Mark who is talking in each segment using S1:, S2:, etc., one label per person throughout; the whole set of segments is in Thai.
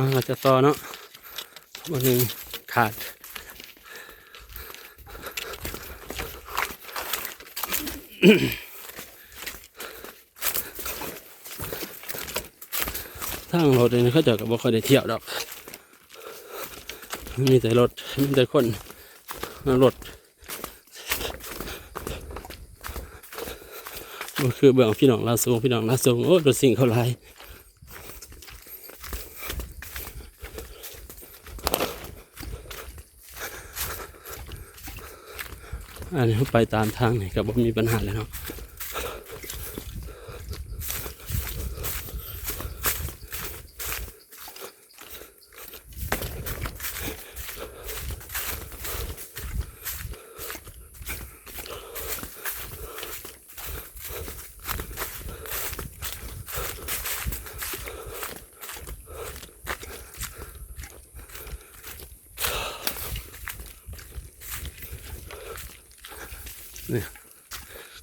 S1: อ่าจะต่อเนาะวันหนึ่งขาดทางรถเนี่ยเขาเจะกับบ่ค่อยได้เที่ยวดอก มีแต่รถ มีแต่คนรถก็คือเบื้องพี่น้องลาสูงพี่น้องลาสูงโอ้รถสิ่งเขาลาย อันนี้ไปตามทางนี่ก็บ่มีปัญหาเลยเนาะ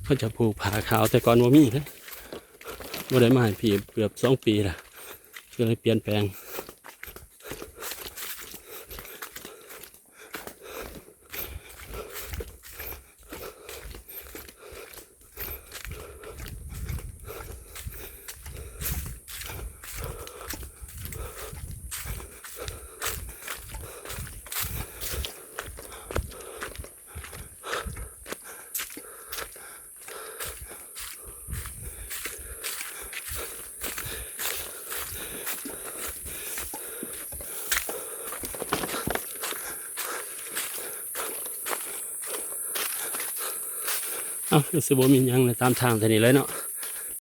S1: เขาจะผูกผาขาวแต่ก่อนว่ามีนะว่ได้มาให้พี่เกือบสองปีละก็เลยเปลี่ยนแปลง อ้ารู้สึกว่ามีหยังในตามทางแต่นี้เลยเนาะ